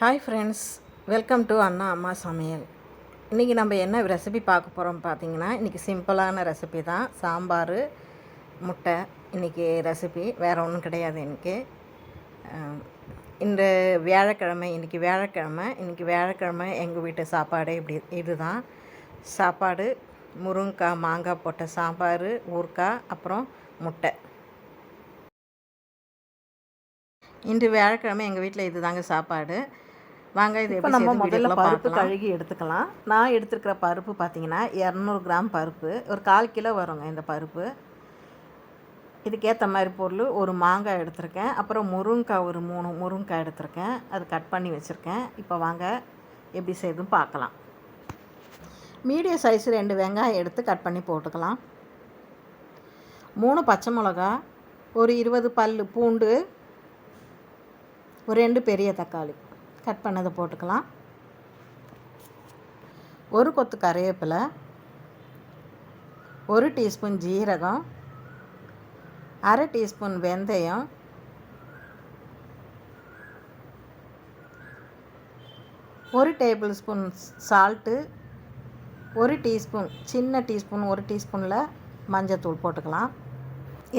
Hi friends welcome to அண்ணா அம்மா சமையல் இன்றைக்கி நம்ம என்ன ரெசிபி பார்க்க போகிறோம் பார்த்தீங்கன்னா இன்றைக்கி சிம்பிளான ரெசிபி தான். சாம்பார் முட்டை இன்றைக்கி ரெசிபி வேறு ஒன்றும் கிடையாது இன்றைக்கி இந்த வியாழக்கிழமை இன்றைக்கி வியாழக்கிழமை இன்றைக்கி வியாழக்கிழமை எங்கள் வீட்டு சாப்பாடு இப்படி இதுதான். சாப்பாடு முருங்கைக்காய் மாங்காய் போட்ட சாம்பார் ஊறுக்காய் அப்புறம் முட்டை. இன்று வியாழக்கிழமை எங்கள் வீட்டில் இது தாங்க சாப்பாடு. வாங்க இது இப்போ நம்ம முதல்ல பருப்பு. கழுகி எடுத்துக்கலாம். நான் எடுத்துருக்கிற பருப்பு பார்த்தீங்கன்னா இரநூறு கிராம் பருப்பு ஒரு கால் கிலோ வருங்க இந்த பருப்பு. இதுக்கேற்ற மாதிரி பொருள் ஒரு மாங்காய் எடுத்திருக்கேன். அப்புறம் முருங்கைக்காய் ஒரு மூணு முருங்கைக்காய் எடுத்திருக்கேன். அது கட் பண்ணி வச்சுருக்கேன். இப்போ வாங்க எப்படி செய்யுதுன்னு பார்க்கலாம். மீடியம் சைஸ் ரெண்டு வெங்காயம் எடுத்து கட் பண்ணி போட்டுக்கலாம். மூணு பச்சை மிளகா ஒரு இருபது பல் பூண்டு ஒரு ரெண்டு பெரிய தக்காளி. கட் பண்ணதை போட்டுக்கலாம். ஒரு கொத்து கறிவேப்பிலை ஒரு டீஸ்பூன் ஜீரகம் அரை டீஸ்பூன் வெந்தயம் ஒரு டேபிள் ஸ்பூன் சால்ட்டு ஒரு டீஸ்பூன் சின்ன டீஸ்பூன் ஒரு டீஸ்பூனில் மஞ்சத்தூள் போட்டுக்கலாம்.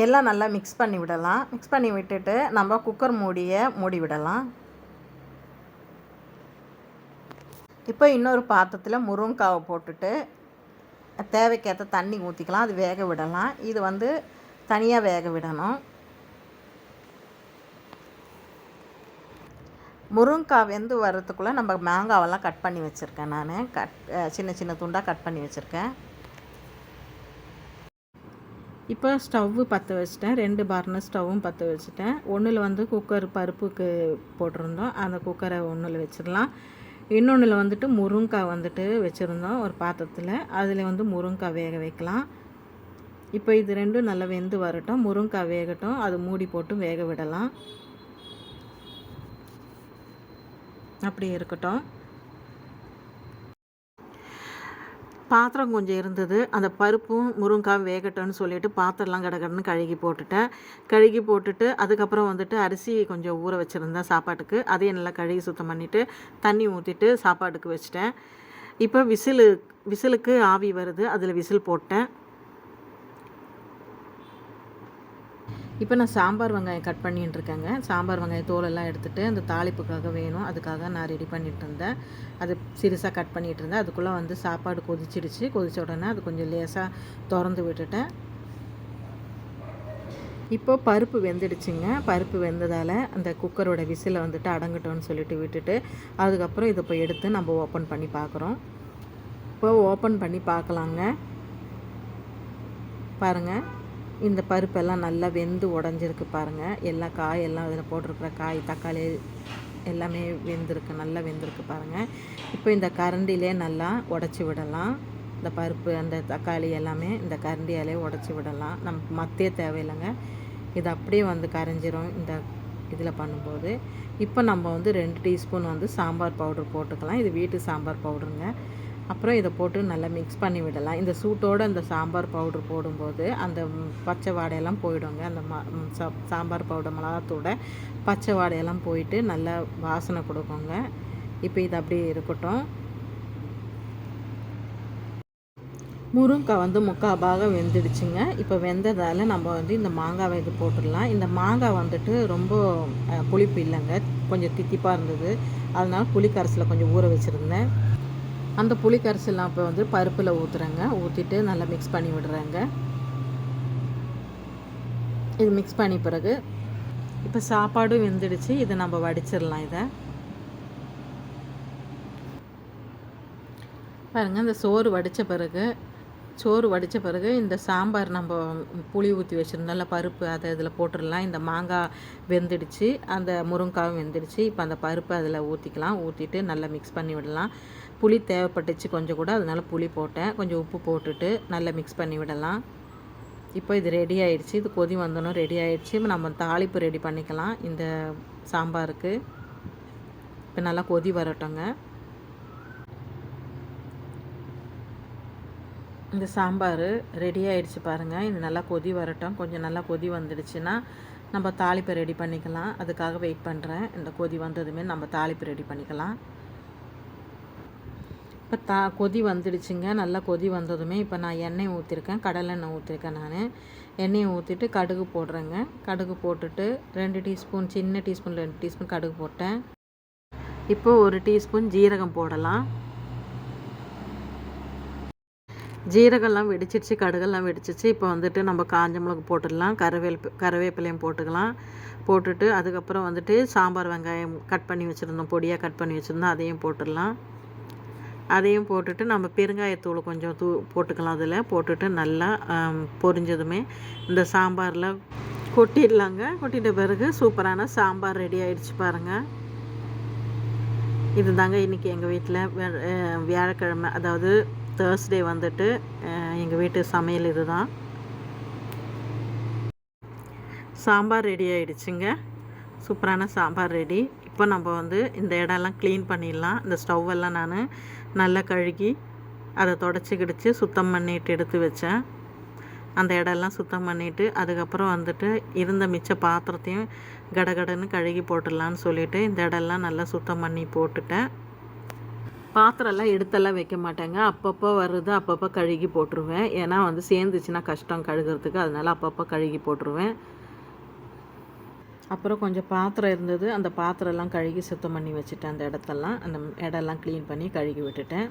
எல்லாம் நல்லா மிக்ஸ் பண்ணி விடலாம். மிக்ஸ் பண்ணி விட்டுட்டு நம்ம குக்கர் மூடியை மூடி விடலாம். இப்போ இன்னொரு பாத்திரத்தில் முருங்காவை போட்டுட்டு தேவைக்கேற்ற தண்ணி ஊற்றிக்கலாம் அது வேக விடலாம். இது வந்து தனியாக வேக விடணும். முருங்காய் வெந்து வர்றதுக்குள்ளே நம்ம மாங்காவெல்லாம் கட் பண்ணி வச்சுருக்கேன் நான். கட் சின்ன சின்ன துண்டாக கட் பண்ணி வச்சுருக்கேன். இப்போ ஸ்டவ்வு பற்ற வச்சுட்டேன். ரெண்டு பர்னர் ஸ்டவ்வும் பற்ற வச்சுட்டேன். ஒன்றில் வந்து குக்கர் பருப்புக்கு போட்டிருந்தோம். அந்த குக்கரை ஒன்றில் வச்சிடலாம். இன்னொன்றில் வந்துட்டு முருங்காய் வந்துட்டு வச்சுருந்தோம் ஒரு பாத்திரத்தில். அதில் வந்து முருங்காய் வேக வைக்கலாம். இப்போ இது ரெண்டும் நல்லா வெந்து வரட்டும். முருங்காய் வேகட்டும். அது மூடி போட்டு வேக விடலாம். அப்படி இருக்கட்டும். பாத்திரம் கொஞ்சம் இருந்தது. அந்த பருப்பும் முருங்காய் வேகட்டும்னு சொல்லிட்டு பாத்திரம்லாம் கடகடன்னு கழுகி போட்டுட்டேன். கழுகி போட்டுட்டு அதுக்கப்புறம் வந்துட்டு அரிசி கொஞ்சம் ஊற வச்சுருந்தேன் சாப்பாட்டுக்கு. அதையும் நல்லா கழுகி சுத்தம் பண்ணிவிட்டு தண்ணி ஊற்றிட்டு சாப்பாட்டுக்கு வச்சிட்டேன். இப்போ விசிலு விசிலுக்கு ஆவி வருது. அதில் விசில் போட்டேன். இப்போ நான் சாம்பார் வெங்காயம் கட் பண்ணிட்டு இருக்கேங்க. சாம்பார் வெங்காயம் தோலெல்லாம் எடுத்துகிட்டு அந்த தாளிப்புக்காக வேணும். அதுக்காக நான் ரெடி பண்ணிகிட்டு இருந்தேன். அது சிறுசாக கட் பண்ணிகிட்டு இருந்தேன். அதுக்குள்ளே வந்து சாப்பாடு கொதிச்சிடுச்சு. கொதிச்ச உடனே அது கொஞ்சம் லேசாக திறந்து விட்டுட்டேன். இப்போ பருப்பு வெந்துடுச்சுங்க. பருப்பு வெந்ததால் அந்த குக்கரோட விசிலை வந்துட்டு அடங்கட்டும்னு சொல்லிட்டு விட்டுட்டு அதுக்கப்புறம் இதை இப்போ எடுத்து நம்ம ஓப்பன் பண்ணி பார்க்குறோம். இப்போ ஓப்பன் பண்ணி பார்க்கலாங்க. பாருங்கள் இந்த பருப்பெல்லாம் நல்லா வெந்து உடஞ்சிருக்கு பாருங்கள் எல்லா காய் எல்லாம் அதில் போட்டிருக்கிற காய் தக்காளி எல்லாமே வெந்திருக்கு நல்லா வெந்திருக்கு பாருங்கள் இப்போ இந்த கரண்டிலே நல்லா உடச்சி விடலாம். இந்த பருப்பு அந்த தக்காளி எல்லாமே இந்த கரண்டியாலே உடச்சி விடலாம். நமக்கு மத்திய தேவையில்லைங்க. இது அப்படியே வந்து கரைஞ்சிரும் இந்த இதில் பண்ணும்போது. இப்போ நம்ம வந்து ரெண்டு டீஸ்பூன் வந்து சாம்பார் பவுடர் போட்டுக்கலாம். இது வீட்டு சாம்பார் பவுடருங்க. அப்புறம் இதை போட்டு நல்லா மிக்ஸ் பண்ணி விடலாம். இந்த சூட்டோடு அந்த சாம்பார் பவுடர் போடும்போது அந்த பச்சை வாடையெல்லாம் போயிடுங்க. அந்த ம சா- சாம்பார் பவுடர் மிளகாத்தூட பச்சை வாடையெல்லாம் போயிட்டு நல்லா வாசனை கொடுக்குங்க. இப்போ இது அப்படியே இருக்கட்டும். முருங்கைக்காய் வந்து முக்கால் பாகம் வெந்துடுச்சுங்க. இப்போ வெந்ததால் நம்ம வந்து இந்த மாங்காவை இது போட்டுடலாம். இந்த மாங்காய் வந்துட்டு ரொம்ப புளிப்பு இல்லைங்க. கொஞ்சம் தித்திப்பாக இருந்தது. அதனால புளிக்கரசில் கொஞ்சம் ஊற வச்சுருந்தேன். அந்த புளிக்கரைசலாம் இப்போ வந்து பருப்பில் ஊற்றுறேங்க ஊற்றிட்டு நல்லா மிக்ஸ் பண்ணி விடுறேங்க. இது மிக்ஸ் பண்ணி பிறகு இப்போ சாப்பாடும் வெந்துடுச்சு. இதை நம்ம வடிச்சிடலாம் இதை. பாருங்கள் இந்த சோறு வடித்த பிறகு சோறு வடித்த பிறகு இந்த சாம்பார் நம்ம புளி ஊற்றி வச்சுருந்தோம்ல பருப்பு அதை இதில் போட்டுடலாம். இந்த மாங்காய் வெந்துடுச்சு. அந்த முருங்காயும் வெந்துடுச்சு. இப்போ அந்த பருப்பு அதில் ஊற்றிக்கலாம் ஊற்றிட்டு நல்லா மிக்ஸ் பண்ணி விடலாம். புளி தேவைப்பட்டுச்சு கொஞ்சம் கூட அதனால புளி போட்டேன். கொஞ்சம் உப்பு போட்டுட்டு நல்லா மிக்ஸ் பண்ணி விடலாம். இப்போ இது ரெடி ஆயிடுச்சு. இது கொதி வந்தோன்னே ரெடி ஆயிடுச்சு. இப்போ நம்ம தாளிப்பு ரெடி பண்ணிக்கலாம். இந்த சாம்பாருக்கு. இப்போ நல்லா கொதி வரட்டுங்க. இந்த சாம்பார் ரெடி ஆயிடுச்சு பாருங்கள் இது நல்லா கொதி வரட்டும். கொஞ்சம் நல்லா கொதி வந்துடுச்சுன்னா நம்ம தாளிப்பை ரெடி பண்ணிக்கலாம். அதுக்காக வெயிட் பண்ணுறேன் இந்த கொதி வந்ததுமே நம்ம தாளிப்பு ரெடி பண்ணிக்கலாம். இப்போ தா கொதி வந்துடுச்சுங்க. நல்லா கொதி வந்ததுமே இப்போ நான் எண்ணெய் ஊற்றிருக்கேன் கடலெண்ணெய் ஊற்றிருக்கேன் நான். எண்ணெயை ஊற்றிட்டு கடுகு போடுறேங்க. கடுகு போட்டுட்டு ரெண்டு டீஸ்பூன் சின்ன டீஸ்பூன் ரெண்டு டீஸ்பூன் கடுகு போட்டேன். இப்போ ஒரு டீஸ்பூன் ஜீரகம் போடலாம். ஜீரகம்லாம் வெடிச்சிருச்சு கடுகெல்லாம் வெடிச்சிச்சு இப்போ வந்துட்டு நம்ம காஞ்ச மிளகு போட்டுடலாம். கருவேல் கருவேப்பிலையும் போட்டுக்கலாம். போட்டுட்டு அதுக்கப்புறம் வந்துட்டு சாம்பார் வெங்காயம் கட் பண்ணி வச்சுருந்தோம். பொடியாக கட் பண்ணி வச்சுருந்தோம். அதையும் போட்டுடலாம். அதையும் போட்டுட்டு நம்ம பெருங்காயத்தூள் கொஞ்சம் தூ போட்டுக்கலாம் அதில். போட்டுட்டு நல்லா பொரிஞ்சதுமே இந்த சாம்பாரில் கொட்டிடலாங்க. கொட்டிட்ட பிறகு சூப்பரான சாம்பார் ரெடி ஆயிடுச்சு பாருங்கள் இதுதாங்க இன்றைக்கி எங்கள் வீட்டில் வியாழக்கிழமை அதாவது தேர்ஸ்டே வந்துட்டு எங்கள் வீட்டு சமையல் இது தான் சாம்பார் ரெடி ஆகிடுச்சுங்க சூப்பரான சாம்பார் ரெடி. இப்போ நம்ம வந்து இந்த இடம்லாம் க்ளீன் பண்ணிடலாம். இந்த ஸ்டவ்வெல்லாம் நான் நல்லா கழுகி அதை தொடச்சி கிடிச்சு சுத்தம் பண்ணிட்டு எடுத்து வச்சேன். அந்த இடம்லாம் சுத்தம் பண்ணிவிட்டு அதுக்கப்புறம் வந்துட்டு இருந்த மிச்ச பாத்திரத்தையும் கடகடன்னு கழுகி போட்டுடலான்னு சொல்லிவிட்டு இந்த இடம்லாம் நல்லா சுத்தம் பண்ணி போட்டுட்டேன். பாத்திரம்லாம் எடுத்தெல்லாம் வைக்க மாட்டேங்க. அப்பப்போ வருது அப்பப்போ கழுகி போட்டுருவேன். ஏன்னா வந்து சேர்ந்துச்சுன்னா கஷ்டம் கழுகிறதுக்கு. அதனால் அப்பப்போ கழுகி போட்டுருவேன். அப்புறம் கொஞ்சம் பாத்திரம் இருந்தது. அந்த பாத்திரம்லாம் கழுகி சுத்தம் பண்ணி வச்சுட்டேன் அந்த இடத்தெல்லாம். அந்த இடம்லாம் க்ளீன் பண்ணி கழுகி விட்டுட்டேன்.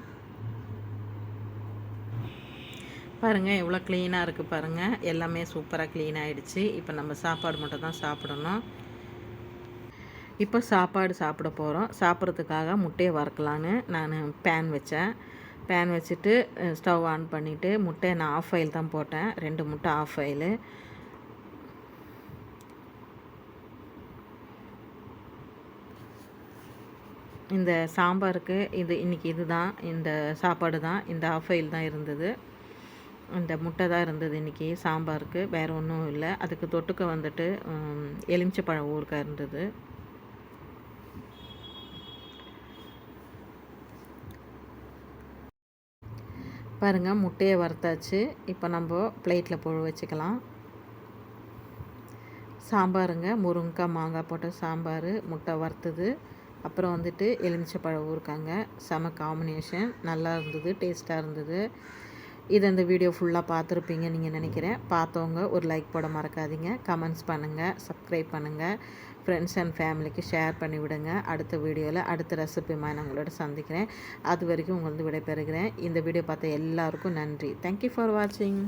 பாருங்கள் எவ்வளோ க்ளீனாக இருக்குது பாருங்கள் எல்லாமே சூப்பராக க்ளீன் ஆகிடுச்சு இப்போ நம்ம சாப்பாடு மட்டும் தான் சாப்பிடணும். இப்போ சாப்பாடு சாப்பிட போகிறோம் சாப்பிட்றதுக்காக முட்டையை வறுக்கலான்னு நான் பேன் வச்சேன். பேன் வச்சுட்டு ஸ்டவ் ஆன் பண்ணிவிட்டு முட்டையை நான் ஆஃப் ஆயில் தான் போட்டேன். ரெண்டு முட்டை ஆஃப் ஆயிலு இந்த சாம்பாருக்கு இது இன்றைக்கி இது தான் இந்த சாப்பாடு தான் இந்த ஆஃப் ஆயில் தான் இருந்தது. இந்த முட்டை தான் இருந்தது இன்றைக்கி சாம்பாருக்கு வேறு ஒன்றும் இல்லை. அதுக்கு தொட்டுக்க வந்துட்டு எலுமிச்சப்பழம் ஊருக்கா இருந்தது. பாருங்கள் முட்டையை வறுத்தாச்சு. இப்போ நம்ம பிளேட்டில் போட வச்சுக்கலாம். சாம்பாருங்க முருங்கைக்காய் மாங்காய் போட்ட சாம்பார் முட்டை வறுத்தது. அப்புறம் வந்துட்டு எலுமிச்சப்பழம் ஊருக்காங்க செம காம்பினேஷன் நல்லா இருந்தது டேஸ்ட்டாக இருந்தது. இது அந்த வீடியோ ஃபுல்லாக பார்த்துருப்பீங்க நீங்கள் நினைக்கிறேன். பார்த்தவங்க ஒரு லைக் போட மறக்காதீங்க. கமெண்ட்ஸ் பண்ணுங்கள் சப்ஸ்கிரைப் பண்ணுங்கள் ஃப்ரெண்ட்ஸ் அண்ட் ஃபேமிலிக்கு ஷேர் பண்ணி விடுங்க. அடுத்த வீடியோவில் அடுத்த ரெசிபி நான் உங்களோட சந்திக்கிறேன். அது வரைக்கும் உங்களுக்கு விடைபெறுகிறேன். இந்த வீடியோ பார்த்த எல்லாருக்கும் நன்றி. தேங்க்யூ ஃபார் வாட்சிங்